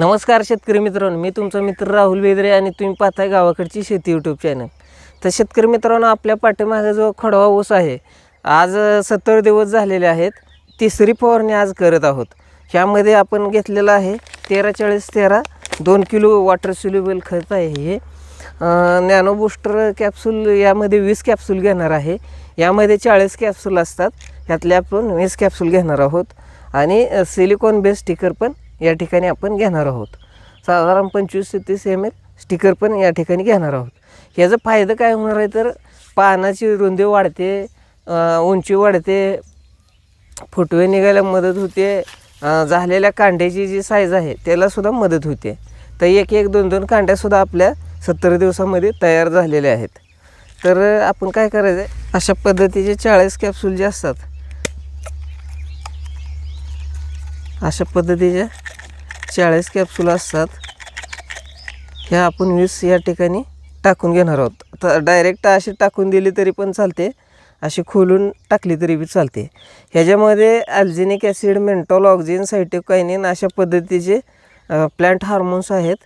नमस्कार शेतकरी मित्रांनो मी तुमचा मित्र राहुल बेदरे आणि तुम्ही पाहताय गावाकडची शेती यूट्यूब चॅनल तर शेतकरी मित्रांनो आपल्या पाठीमागे जो खडवा ऊस आहे आज सत्तर दिवस झालेले आहेत. तिसरी फवारणी आज करत आहोत. ह्यामध्ये आपण घेतलेलं आहे तेरा चाळीस तेरा दोन किलो वॉटर सोल्युबल खत आहे हे. नॅनो बूस्टर कॅप्सूल यामध्ये वीस कॅप्सूल घेणार आहे. यामध्ये चाळीस कॅप्सूल असतात. ह्यातले आपण वीस कॅप्सूल घेणार आहोत. आणि सिलिकॉन बेस स्टिकर पण या ठिकाणी आपण घेणार आहोत. साधारण पंचवीस ते तीस एम एल स्टिकर पण या ठिकाणी घेणार आहोत. याचा फायदा काय होणार आहे तर पानाची रुंदी वाढते उंची वाढते फुटवे निघायला मदत होते झालेल्या कांड्याची जी साईज आहे त्यालासुद्धा मदत होते. तर एक एक दोन दोन कांड्यासुद्धा आपल्या सत्तर दिवसामध्ये तयार झालेल्या आहेत. तर आपण काय करायचं आहे अशा पद्धतीचे चाळीस कॅप्सूल जे असतात अशा पद्धतीच्या चाळीस कॅप्सूल असतात ह्या आपण वीस या ठिकाणी टाकून घेणार आहोत. तर डायरेक्ट अशी टाकून दिली तरी पण चालते अशी खोलून टाकली तरी बी चालते. ह्याच्यामध्ये alginic acid menthol auxin cytokinin अशा पद्धतीचे प्लॅन्ट हार्मोन्स आहेत.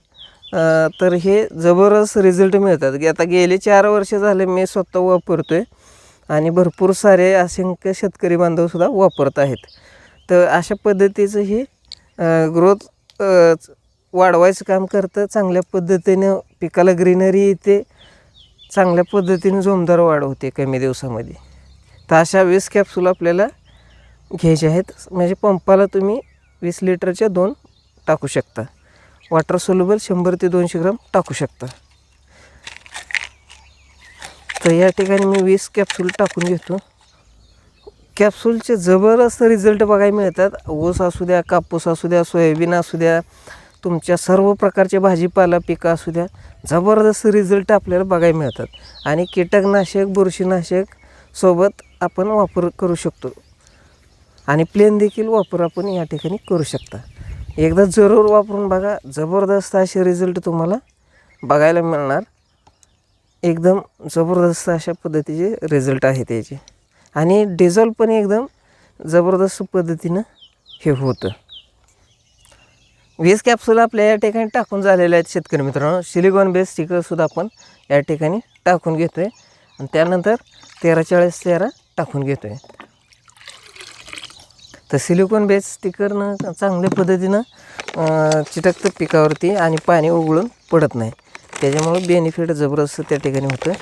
तर हे जबरदस्त रिझल्ट मिळतात. आता गेले चार वर्ष झाले मी स्वतः वापरतो आहे आणि भरपूर सारे असंख्य शेतकरी बांधवसुद्धा वापरत आहेत. तर अशा पद्धतीचं हे ग्रोथ वाढवायचं काम करतं चांगल्या पद्धतीनं पिकाला ग्रीनरी येते चांगल्या पद्धतीने जोमदार वाढ होते कमी दिवसामध्ये. तर अशा वीस कॅप्सूल आपल्याला घ्यायचे आहेत. म्हणजे पंपाला तुम्ही वीस लिटरच्या दोन टाकू शकता. वॉटर सोल्युबल शंभर ते दोनशे ग्राम टाकू शकता. तर या ठिकाणी मी वीस कॅप्सूल टाकून घेतो. कॅप्सूलचे जबरदस्त रिझल्ट बघायला मिळतात. ऊस असू द्या कापूस असू द्या सोयाबीन असू द्या तुमच्या सर्व प्रकारचे भाजीपाला पिकं असू द्या जबरदस्त रिझल्ट आपल्याला बघायला मिळतात. आणि कीटकनाशक बुरशीनाशक सोबत आपण वापर करू शकतो. आणि प्लेन देखील वापर आपण या ठिकाणी करू शकता. एकदा जरूर वापरून बघा. जबरदस्त असे रिझल्ट तुम्हाला बघायला मिळणार. एकदम जबरदस्त अशा पद्धतीचे रिझल्ट आहे त्याचे आणि डिझॉल्व पण एकदम जबरदस्त पद्धतीनं हे होतं. वीस कॅप्सूल आपल्या या ठिकाणी टाकून झालेले आहेत शेतकरी मित्रांनो. सिलिकॉन बेस स्टिकरसुद्धा आपण या ठिकाणी टाकून घेतो आहे आणि त्यानंतर तेरा चाळीस तेरा टाकून घेतो आहे तर सिलिकॉन बेस स्टिकरनं चांगल्या पद्धतीनं चिटकतं पिकावरती आणि पाणी उघडून पडत नाही. त्याच्यामुळं बेनिफिट जबरदस्त त्या ठिकाणी होतं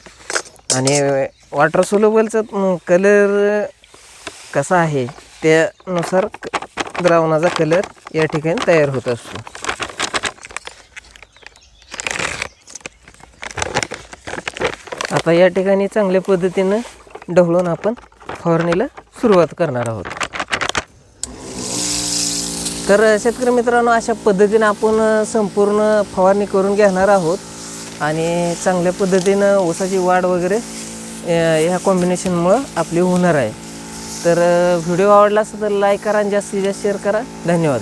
आणि वॉटर सोलोबलचा कलर कसा आहे त्यानुसार द्रावणाचा कलर या ठिकाणी तयार होत असतो. आता या ठिकाणी चांगल्या पद्धतीनं ढवळून आपण फवारणीला सुरुवात करणार आहोत. तर शेतकरी मित्रांनो अशा पद्धतीनं आपण संपूर्ण फवारणी करून घेणार आहोत. आणि चांगल्या पद्धतीनं ऊसाची वाढ वगैरे ह्या कॉम्बिनेशनमुळं आपली होणार आहे. तर व्हिडिओ आवडला असेल तर लाईक करा आणि जास्तीत जास्त शेअर करा. धन्यवाद.